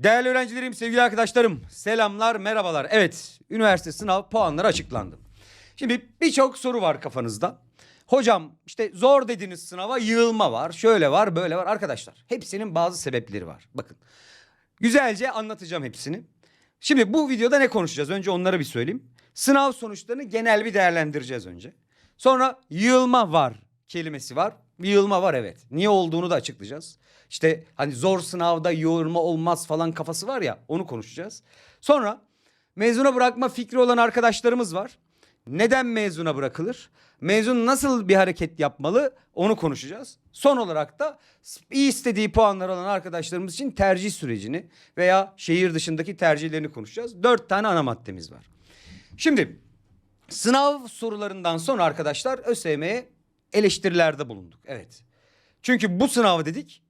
Değerli öğrencilerim, sevgili arkadaşlarım, selamlar, merhabalar. Evet, üniversite sınav puanları açıklandı. Şimdi birçok soru var kafanızda. Hocam işte zor dediniz sınava yığılma var, şöyle var, böyle var. Arkadaşlar hepsinin bazı sebepleri var. Bakın güzelce anlatacağım hepsini. Şimdi bu videoda ne konuşacağız? Önce onları bir söyleyeyim. Sınav sonuçlarını genel bir değerlendireceğiz önce. Sonra yığılma var kelimesi var. Yığılma var evet. Niye olduğunu da açıklayacağız. İşte hani zor sınavda yığılma olmaz falan kafası var ya onu konuşacağız. Sonra mezuna bırakma fikri olan arkadaşlarımız var. Neden mezuna bırakılır? Mezun nasıl bir hareket yapmalı onu konuşacağız. Son olarak da iyi istediği puanlar alan arkadaşlarımız için tercih sürecini veya şehir dışındaki tercihlerini konuşacağız. Dört tane ana maddemiz var. Şimdi sınav sorularından sonra arkadaşlar ÖSYM'ye eleştirilerde bulunduk. Evet. Çünkü bu sınav dedik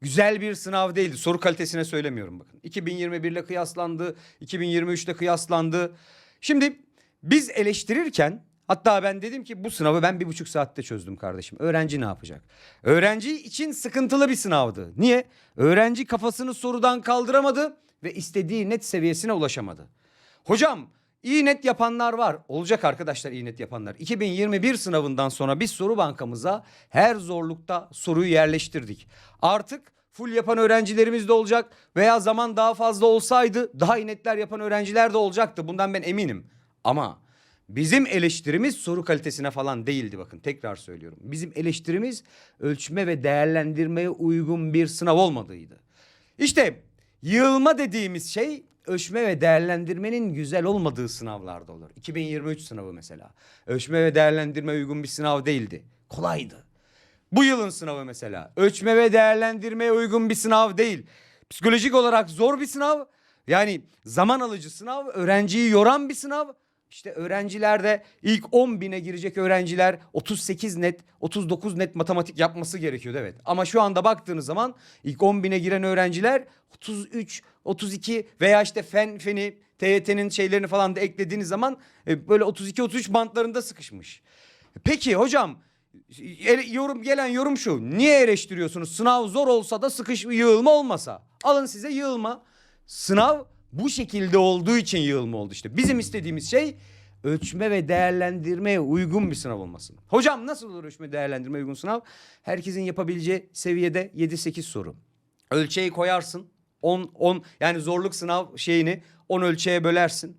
güzel bir sınav değildi. Soru kalitesine söylemiyorum bakın. 2021 ile kıyaslandı, 2023 ile kıyaslandı. Şimdi biz eleştirirken hatta ben dedim ki bu sınavı ben bir buçuk saatte çözdüm kardeşim. Öğrenci ne yapacak? Öğrenci için sıkıntılı bir sınavdı. Niye? Öğrenci kafasını sorudan kaldıramadı ve istediği net seviyesine ulaşamadı. Hocam iyi net yapanlar var. Olacak arkadaşlar iyi net yapanlar. 2021 sınavından sonra biz soru bankamıza her zorlukta soruyu yerleştirdik. Artık full yapan öğrencilerimiz de olacak veya zaman daha fazla olsaydı daha iyi netler yapan öğrenciler de olacaktı. Bundan ben eminim. Ama bizim eleştirimiz soru kalitesine falan değildi bakın tekrar söylüyorum. Bizim eleştirimiz ölçme ve değerlendirmeye uygun bir sınav olmadığıydı. İşte yığılma dediğimiz şey ölçme ve değerlendirmenin güzel olmadığı sınavlarda olur. 2023 sınavı mesela. Ölçme ve değerlendirme uygun bir sınav değildi. Kolaydı. Bu yılın sınavı mesela. Ölçme ve değerlendirmeye uygun bir sınav değil. Psikolojik olarak zor bir sınav. Yani zaman alıcı sınav, öğrenciyi yoran bir sınav. İşte öğrencilerde ilk 10 bine girecek öğrenciler 38 net, 39 net matematik yapması gerekiyordu evet. Ama şu anda baktığınız zaman ilk 10 bine giren öğrenciler 33, 32 veya işte fen feni, TYT'nin şeylerini falan da eklediğiniz zaman e, böyle 32-33 bantlarında sıkışmış. Peki hocam yorum gelen yorum şu. Niye eleştiriyorsunuz? Sınav zor olsa da sıkış yığılma olmasa. Alın size yığılma. Sınav bu şekilde olduğu için yığılma oldu işte. Bizim istediğimiz şey ölçme ve değerlendirmeye uygun bir sınav olması. Hocam nasıl olur ölçme değerlendirme uygun sınav? Herkesin yapabileceği seviyede 7-8 soru. Ölçeği koyarsın. 10 10 yani zorluk sınav şeyini 10 ölçeğe bölersin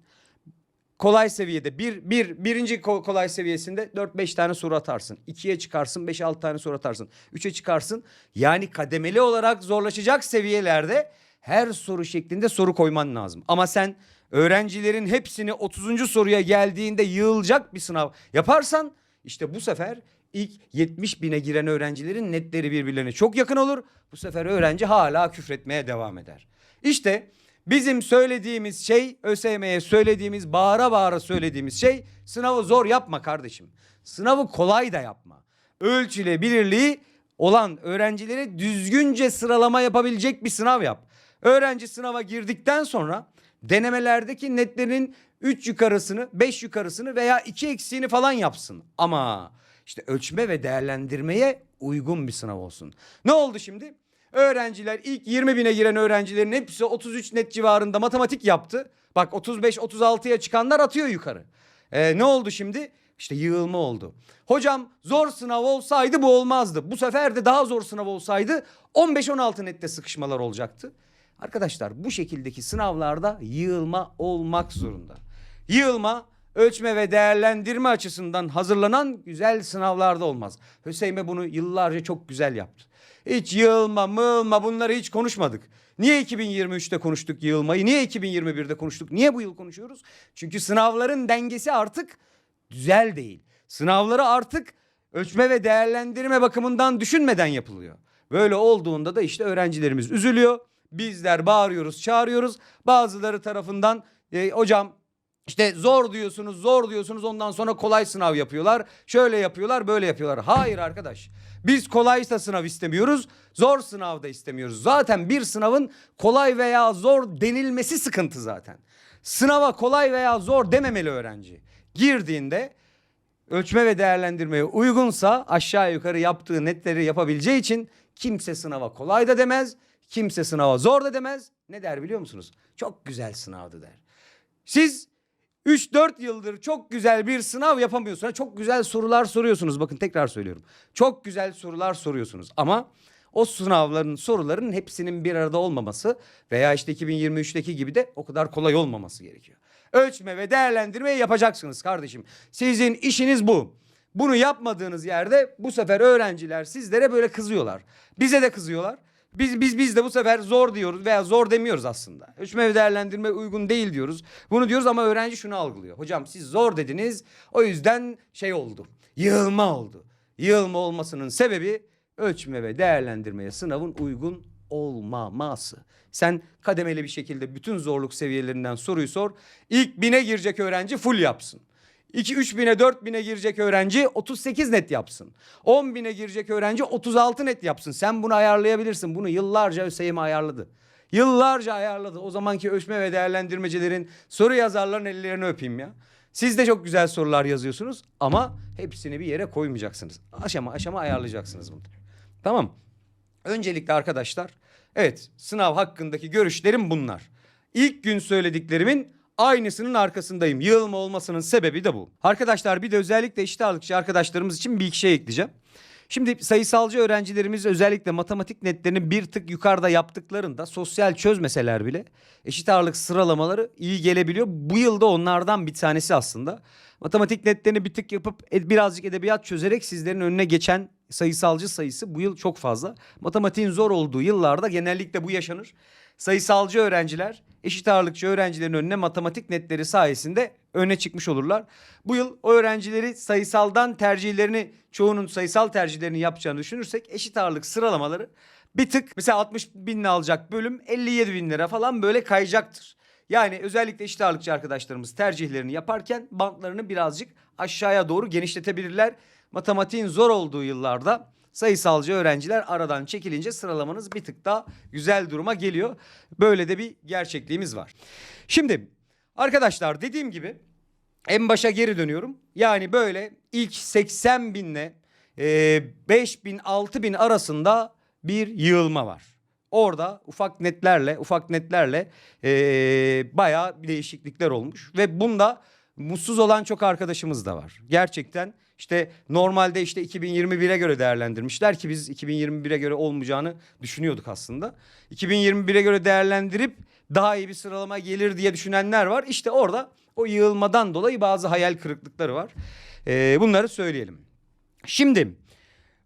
kolay seviyede bir, bir birinci ko- kolay seviyesinde 4-5 tane soru atarsın. 2'ye çıkarsın 5-6 tane soru atarsın. 3'e çıkarsın. Yani kademeli olarak zorlaşacak seviyelerde her soru şeklinde soru koyman lazım. Ama sen öğrencilerin hepsini 30. soruya geldiğinde yığılacak bir sınav yaparsan işte bu sefer ilk 70 bine giren öğrencilerin netleri birbirlerine çok yakın olur. Bu sefer öğrenci hala küfretmeye devam eder. İşte Bizim söylediğimiz şey ÖSYM'ye söylediğimiz bağıra bağıra söylediğimiz şey sınavı zor yapma kardeşim. Sınavı kolay da yapma. Ölçülebilirliği olan öğrencileri düzgünce sıralama yapabilecek bir sınav yap. Öğrenci sınava girdikten sonra denemelerdeki netlerin 3 yukarısını, 5 yukarısını veya 2 eksiğini falan yapsın. Ama işte ölçme ve değerlendirmeye uygun bir sınav olsun. Ne oldu şimdi? Öğrenciler ilk 20 bine giren öğrencilerin hepsi 33 net civarında matematik yaptı. Bak 35-36'ya çıkanlar atıyor yukarı. Ee, ne oldu şimdi? İşte yığılma oldu. Hocam zor sınav olsaydı bu olmazdı. Bu sefer de daha zor sınav olsaydı 15-16 nette sıkışmalar olacaktı. Arkadaşlar bu şekildeki sınavlarda yığılma olmak zorunda. Yığılma ölçme ve değerlendirme açısından hazırlanan güzel sınavlarda olmaz. Hüseyin'e bunu yıllarca çok güzel yaptı. Hiç yığılma, mığılma bunları hiç konuşmadık. Niye 2023'te konuştuk yığılmayı? Niye 2021'de konuştuk? Niye bu yıl konuşuyoruz? Çünkü sınavların dengesi artık güzel değil. Sınavları artık ölçme ve değerlendirme bakımından düşünmeden yapılıyor. Böyle olduğunda da işte öğrencilerimiz üzülüyor. Bizler bağırıyoruz, çağırıyoruz. Bazıları tarafından e, hocam işte zor diyorsunuz, zor diyorsunuz ondan sonra kolay sınav yapıyorlar. Şöyle yapıyorlar, böyle yapıyorlar. Hayır arkadaş. Biz kolaysa sınav istemiyoruz, zor sınav da istemiyoruz. Zaten bir sınavın kolay veya zor denilmesi sıkıntı zaten. Sınava kolay veya zor dememeli öğrenci. Girdiğinde ölçme ve değerlendirmeye uygunsa aşağı yukarı yaptığı netleri yapabileceği için kimse sınava kolay da demez, Kimse sınava zor da demez. Ne der biliyor musunuz? Çok güzel sınavdı der. Siz 3-4 yıldır çok güzel bir sınav yapamıyorsunuz. Çok güzel sorular soruyorsunuz. Bakın tekrar söylüyorum. Çok güzel sorular soruyorsunuz. Ama o sınavların soruların hepsinin bir arada olmaması veya işte 2023'teki gibi de o kadar kolay olmaması gerekiyor. Ölçme ve değerlendirmeyi yapacaksınız kardeşim. Sizin işiniz bu. Bunu yapmadığınız yerde bu sefer öğrenciler sizlere böyle kızıyorlar. Bize de kızıyorlar. Biz biz biz de bu sefer zor diyoruz veya zor demiyoruz aslında. Ölçme ve değerlendirme uygun değil diyoruz. Bunu diyoruz ama öğrenci şunu algılıyor. Hocam siz zor dediniz. O yüzden şey oldu. Yığılma oldu. Yığılma olmasının sebebi ölçme ve değerlendirmeye sınavın uygun olmaması. Sen kademeli bir şekilde bütün zorluk seviyelerinden soruyu sor. İlk bine girecek öğrenci full yapsın. 2 3 bine 4 bine girecek öğrenci 38 net yapsın. 10 bine girecek öğrenci 36 net yapsın. Sen bunu ayarlayabilirsin. Bunu yıllarca ÖSYM ayarladı. Yıllarca ayarladı. O zamanki ölçme ve değerlendirmecilerin soru yazarların ellerini öpeyim ya. Siz de çok güzel sorular yazıyorsunuz ama hepsini bir yere koymayacaksınız. Aşama aşama ayarlayacaksınız bunu. Tamam. Öncelikle arkadaşlar evet sınav hakkındaki görüşlerim bunlar. İlk gün söylediklerimin aynısının arkasındayım. Yığılma olmasının sebebi de bu. Arkadaşlar bir de özellikle eşit ağırlıkçı arkadaşlarımız için bir iki şey ekleyeceğim. Şimdi sayısalcı öğrencilerimiz özellikle matematik netlerini bir tık yukarıda yaptıklarında sosyal çözmeseler bile eşit ağırlık sıralamaları iyi gelebiliyor. Bu yılda onlardan bir tanesi aslında. Matematik netlerini bir tık yapıp birazcık edebiyat çözerek sizlerin önüne geçen sayısalcı sayısı bu yıl çok fazla. Matematiğin zor olduğu yıllarda genellikle bu yaşanır. Sayısalcı öğrenciler eşit ağırlıkçı öğrencilerin önüne matematik netleri sayesinde öne çıkmış olurlar. Bu yıl o öğrencileri sayısaldan tercihlerini çoğunun sayısal tercihlerini yapacağını düşünürsek eşit ağırlık sıralamaları bir tık mesela 60 bin alacak bölüm 57 bin lira falan böyle kayacaktır. Yani özellikle eşit ağırlıkçı arkadaşlarımız tercihlerini yaparken bantlarını birazcık aşağıya doğru genişletebilirler. Matematiğin zor olduğu yıllarda sayısalcı öğrenciler aradan çekilince sıralamanız bir tık daha güzel duruma geliyor. Böyle de bir gerçekliğimiz var. Şimdi arkadaşlar dediğim gibi en başa geri dönüyorum. Yani böyle ilk 80 binle e, 5 bin 6 bin arasında bir yığılma var. Orada ufak netlerle ufak netlerle e, bayağı değişiklikler olmuş. Ve bunda mutsuz olan çok arkadaşımız da var. Gerçekten işte normalde işte 2021'e göre değerlendirmişler ki biz 2021'e göre olmayacağını düşünüyorduk aslında. 2021'e göre değerlendirip daha iyi bir sıralama gelir diye düşünenler var. İşte orada o yığılmadan dolayı bazı hayal kırıklıkları var. Ee, bunları söyleyelim. Şimdi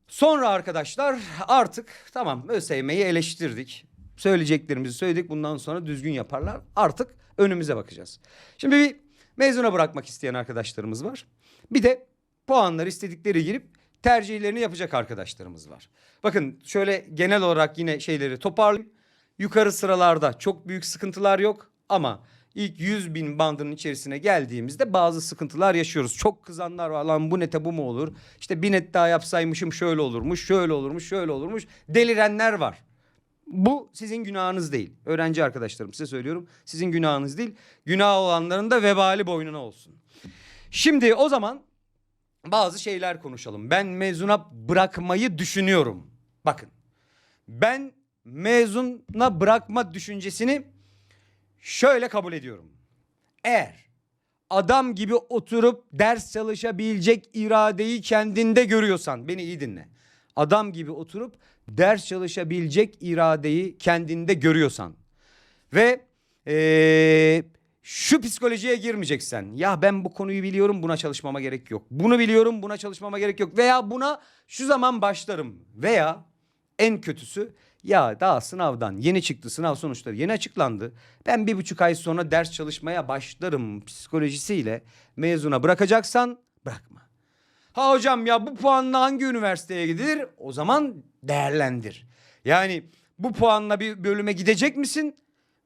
sonra arkadaşlar artık tamam ÖSYM'yi eleştirdik. Söyleyeceklerimizi söyledik. Bundan sonra düzgün yaparlar. Artık önümüze bakacağız. Şimdi bir mezuna bırakmak isteyen arkadaşlarımız var. Bir de puanları istedikleri girip tercihlerini yapacak arkadaşlarımız var. Bakın şöyle genel olarak yine şeyleri toparlayayım. Yukarı sıralarda çok büyük sıkıntılar yok ama ilk 100 bin bandının içerisine geldiğimizde bazı sıkıntılar yaşıyoruz. Çok kızanlar var lan bu nete bu mu olur? İşte bir net daha yapsaymışım şöyle olurmuş, şöyle olurmuş, şöyle olurmuş. Delirenler var. Bu sizin günahınız değil. Öğrenci arkadaşlarım size söylüyorum. Sizin günahınız değil. Günah olanların da vebali boynuna olsun. Şimdi o zaman bazı şeyler konuşalım. Ben mezuna bırakmayı düşünüyorum. Bakın. Ben mezuna bırakma düşüncesini şöyle kabul ediyorum. Eğer adam gibi oturup ders çalışabilecek iradeyi kendinde görüyorsan beni iyi dinle. Adam gibi oturup ders çalışabilecek iradeyi kendinde görüyorsan ve eee, şu psikolojiye girmeyeceksen ya ben bu konuyu biliyorum buna çalışmama gerek yok. Bunu biliyorum buna çalışmama gerek yok veya buna şu zaman başlarım veya en kötüsü ya daha sınavdan yeni çıktı sınav sonuçları yeni açıklandı. Ben bir buçuk ay sonra ders çalışmaya başlarım psikolojisiyle mezuna bırakacaksan bırakma. Ha hocam ya bu puanla hangi üniversiteye gidilir? O zaman değerlendir. Yani bu puanla bir bölüme gidecek misin?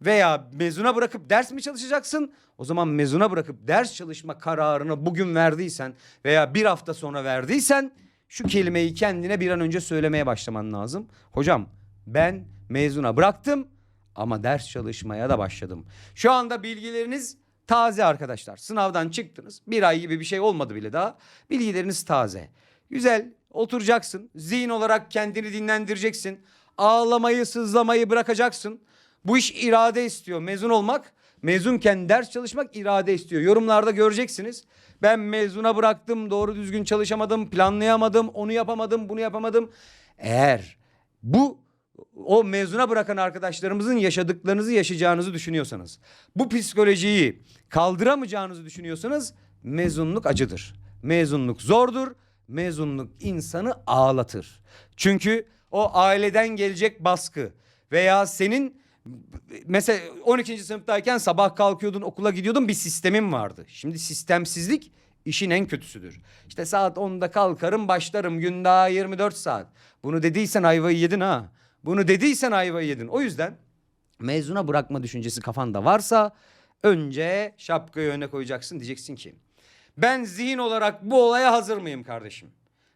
Veya mezuna bırakıp ders mi çalışacaksın? O zaman mezuna bırakıp ders çalışma kararını bugün verdiysen veya bir hafta sonra verdiysen şu kelimeyi kendine bir an önce söylemeye başlaman lazım. Hocam ben mezuna bıraktım ama ders çalışmaya da başladım. Şu anda bilgileriniz taze arkadaşlar. Sınavdan çıktınız. Bir ay gibi bir şey olmadı bile daha. Bilgileriniz taze. Güzel oturacaksın. Zihin olarak kendini dinlendireceksin. ağlamayı, sızlamayı bırakacaksın. Bu iş irade istiyor. Mezun olmak, mezunken ders çalışmak irade istiyor. Yorumlarda göreceksiniz. Ben mezuna bıraktım, doğru düzgün çalışamadım, planlayamadım, onu yapamadım, bunu yapamadım. Eğer bu o mezuna bırakan arkadaşlarımızın yaşadıklarınızı yaşayacağınızı düşünüyorsanız, bu psikolojiyi kaldıramayacağınızı düşünüyorsanız mezunluk acıdır. Mezunluk zordur. Mezunluk insanı ağlatır. Çünkü o aileden gelecek baskı veya senin mesela 12. sınıftayken sabah kalkıyordun okula gidiyordun bir sistemin vardı. Şimdi sistemsizlik işin en kötüsüdür. İşte saat 10'da kalkarım başlarım gün daha 24 saat. Bunu dediysen ayvayı yedin ha. Bunu dediysen ayvayı yedin. O yüzden mezuna bırakma düşüncesi kafanda varsa önce şapkayı öne koyacaksın diyeceksin ki ben zihin olarak bu olaya hazır mıyım kardeşim?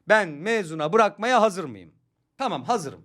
Ben mezuna bırakmaya hazır mıyım? Tamam hazırım.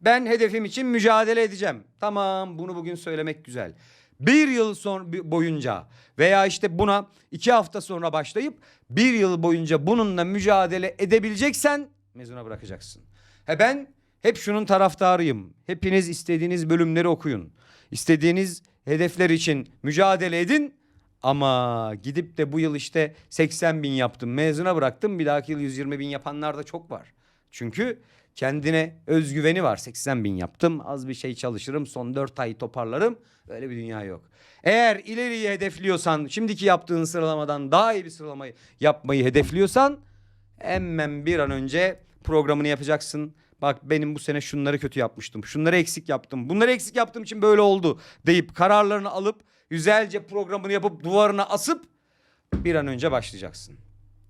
Ben hedefim için mücadele edeceğim. Tamam bunu bugün söylemek güzel. Bir yıl son boyunca veya işte buna iki hafta sonra başlayıp bir yıl boyunca bununla mücadele edebileceksen mezuna bırakacaksın. He ben hep şunun taraftarıyım. Hepiniz istediğiniz bölümleri okuyun. İstediğiniz hedefler için mücadele edin. Ama gidip de bu yıl işte 80 bin yaptım mezuna bıraktım bir dahaki yıl 120 bin yapanlar da çok var. Çünkü kendine özgüveni var 80 bin yaptım az bir şey çalışırım son 4 ay toparlarım öyle bir dünya yok. Eğer ileriyi hedefliyorsan şimdiki yaptığın sıralamadan daha iyi bir sıralamayı yapmayı hedefliyorsan hemen bir an önce programını yapacaksın. Bak benim bu sene şunları kötü yapmıştım. Şunları eksik yaptım. Bunları eksik yaptığım için böyle oldu deyip kararlarını alıp güzelce programını yapıp duvarına asıp bir an önce başlayacaksın.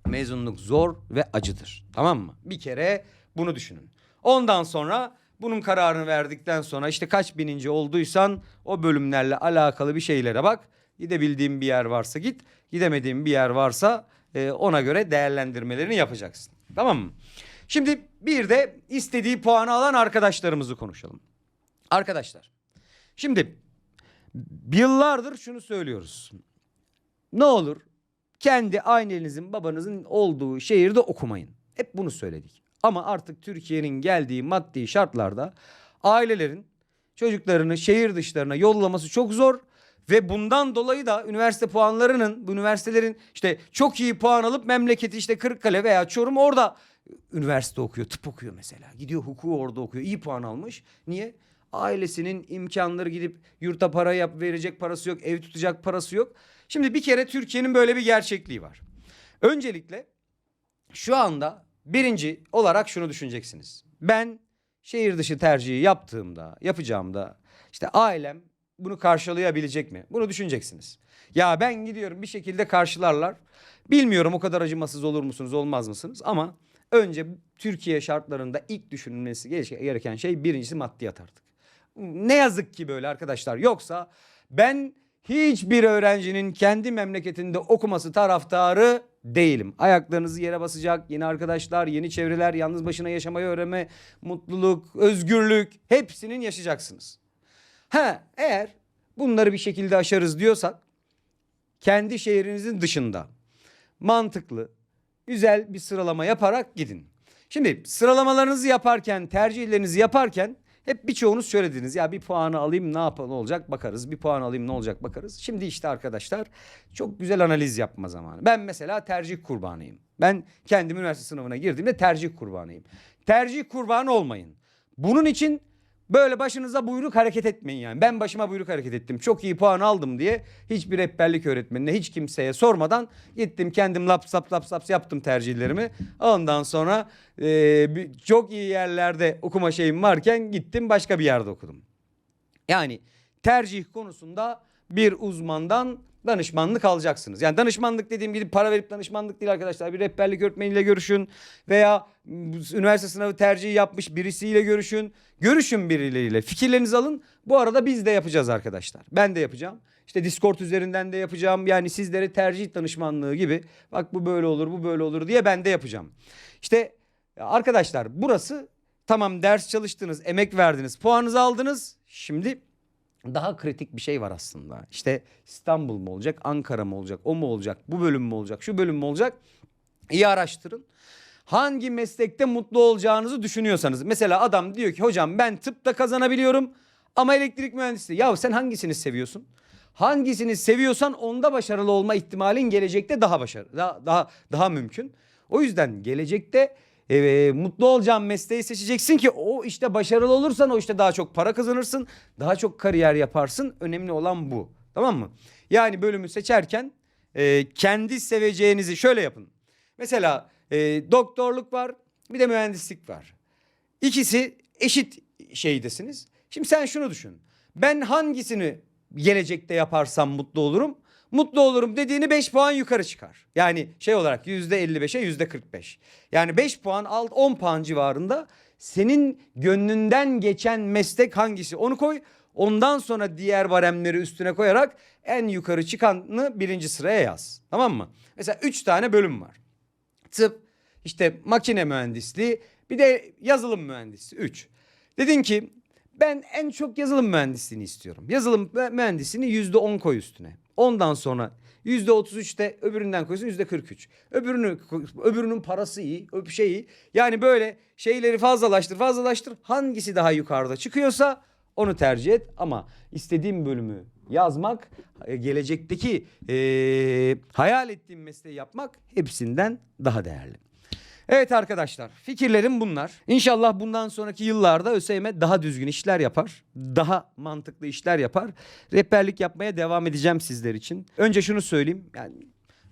Mezunluk zor ve acıdır. Tamam mı? Bir kere bunu düşünün. Ondan sonra bunun kararını verdikten sonra işte kaç bininci olduysan o bölümlerle alakalı bir şeylere bak. Gidebildiğin bir yer varsa git. Gidemediğin bir yer varsa e, ona göre değerlendirmelerini yapacaksın. Tamam mı? Şimdi bir de istediği puanı alan arkadaşlarımızı konuşalım. Arkadaşlar şimdi yıllardır şunu söylüyoruz. Ne olur kendi annenizin babanızın olduğu şehirde okumayın. Hep bunu söyledik. Ama artık Türkiye'nin geldiği maddi şartlarda ailelerin çocuklarını şehir dışlarına yollaması çok zor. Ve bundan dolayı da üniversite puanlarının bu üniversitelerin işte çok iyi puan alıp memleketi işte Kırıkkale veya Çorum orada üniversite okuyor, tıp okuyor mesela. Gidiyor hukuku orada okuyor. iyi puan almış. Niye? Ailesinin imkanları gidip yurta para yap verecek parası yok, ev tutacak parası yok. Şimdi bir kere Türkiye'nin böyle bir gerçekliği var. Öncelikle şu anda birinci olarak şunu düşüneceksiniz. Ben şehir dışı tercihi yaptığımda, yapacağımda işte ailem bunu karşılayabilecek mi? Bunu düşüneceksiniz. Ya ben gidiyorum bir şekilde karşılarlar. Bilmiyorum o kadar acımasız olur musunuz, olmaz mısınız? Ama önce Türkiye şartlarında ilk düşünülmesi gereken şey birincisi maddiyat artık. Ne yazık ki böyle arkadaşlar. Yoksa ben hiçbir öğrencinin kendi memleketinde okuması taraftarı değilim. Ayaklarınızı yere basacak yeni arkadaşlar, yeni çevreler, yalnız başına yaşamayı öğrenme, mutluluk, özgürlük hepsinin yaşayacaksınız. Ha eğer bunları bir şekilde aşarız diyorsak kendi şehrinizin dışında mantıklı, güzel bir sıralama yaparak gidin. Şimdi sıralamalarınızı yaparken, tercihlerinizi yaparken hep birçoğunuz söylediniz. Ya bir puanı alayım ne yapalım ne olacak bakarız. Bir puan alayım ne olacak bakarız. Şimdi işte arkadaşlar çok güzel analiz yapma zamanı. Ben mesela tercih kurbanıyım. Ben kendim üniversite sınavına girdiğimde tercih kurbanıyım. Tercih kurbanı olmayın. Bunun için Böyle başınıza buyruk hareket etmeyin yani. Ben başıma buyruk hareket ettim. Çok iyi puan aldım diye hiçbir rehberlik öğretmenine hiç kimseye sormadan gittim kendim laps laps laps laps yaptım tercihlerimi. Ondan sonra e, çok iyi yerlerde okuma şeyim varken gittim başka bir yerde okudum. Yani tercih konusunda bir uzmandan danışmanlık alacaksınız. Yani danışmanlık dediğim gibi para verip danışmanlık değil arkadaşlar. Bir rehberlik öğretmeniyle görüşün veya üniversite sınavı tercihi yapmış birisiyle görüşün. Görüşün birileriyle. Fikirlerinizi alın. Bu arada biz de yapacağız arkadaşlar. Ben de yapacağım. İşte Discord üzerinden de yapacağım. Yani sizlere tercih danışmanlığı gibi. Bak bu böyle olur, bu böyle olur diye ben de yapacağım. İşte arkadaşlar burası tamam ders çalıştınız, emek verdiniz, puanınızı aldınız. Şimdi daha kritik bir şey var aslında. İşte İstanbul mu olacak, Ankara mı olacak, o mu olacak, bu bölüm mü olacak, şu bölüm mü olacak? İyi araştırın. hangi meslekte mutlu olacağınızı düşünüyorsanız. Mesela adam diyor ki hocam ben tıpta kazanabiliyorum ama elektrik mühendisliği. Ya sen hangisini seviyorsun? Hangisini seviyorsan onda başarılı olma ihtimalin gelecekte daha başarılı, daha daha daha mümkün. O yüzden gelecekte e, mutlu olacağın mesleği seçeceksin ki o işte başarılı olursan o işte daha çok para kazanırsın, daha çok kariyer yaparsın. Önemli olan bu. Tamam mı? Yani bölümü seçerken e, kendi seveceğinizi şöyle yapın. Mesela e, doktorluk var, bir de mühendislik var. İkisi eşit şeydesiniz. Şimdi sen şunu düşün. Ben hangisini gelecekte yaparsam mutlu olurum? Mutlu olurum dediğini 5 puan yukarı çıkar. Yani şey olarak %55'e %45. Yani 5 puan alt 10 puan civarında senin gönlünden geçen meslek hangisi onu koy. Ondan sonra diğer baremleri üstüne koyarak en yukarı çıkanı birinci sıraya yaz. Tamam mı? Mesela 3 tane bölüm var tıp, işte makine mühendisliği, bir de yazılım mühendisliği 3. Dedin ki ben en çok yazılım mühendisliğini istiyorum. Yazılım mü- mühendisliğini yüzde on koy üstüne. Ondan sonra yüzde otuz üçte öbüründen koysun yüzde kırk üç. Öbürünü, öbürünün parası iyi, şey iyi. Yani böyle şeyleri fazlalaştır fazlalaştır. Hangisi daha yukarıda çıkıyorsa onu tercih et. Ama istediğim bölümü yazmak, e, gelecekteki e, hayal ettiğim mesleği yapmak hepsinden daha değerli. Evet arkadaşlar fikirlerim bunlar. İnşallah bundan sonraki yıllarda ÖSYM daha düzgün işler yapar. Daha mantıklı işler yapar. Rehberlik yapmaya devam edeceğim sizler için. Önce şunu söyleyeyim. Yani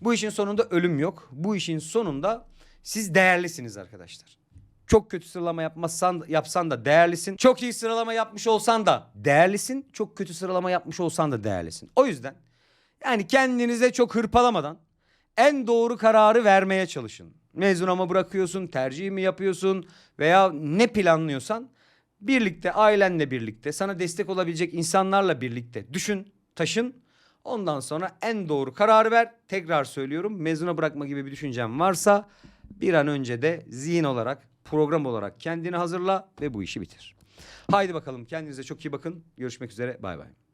bu işin sonunda ölüm yok. Bu işin sonunda siz değerlisiniz arkadaşlar. Çok kötü sıralama yapmazsan yapsan da değerlisin. Çok iyi sıralama yapmış olsan da değerlisin. Çok kötü sıralama yapmış olsan da değerlisin. O yüzden yani kendinize çok hırpalamadan en doğru kararı vermeye çalışın. Mezuna mı bırakıyorsun, tercih mi yapıyorsun veya ne planlıyorsan birlikte ailenle birlikte sana destek olabilecek insanlarla birlikte düşün, taşın. Ondan sonra en doğru kararı ver. Tekrar söylüyorum mezuna bırakma gibi bir düşüncen varsa bir an önce de zihin olarak, program olarak kendini hazırla ve bu işi bitir. Haydi bakalım kendinize çok iyi bakın. Görüşmek üzere. Bay bay.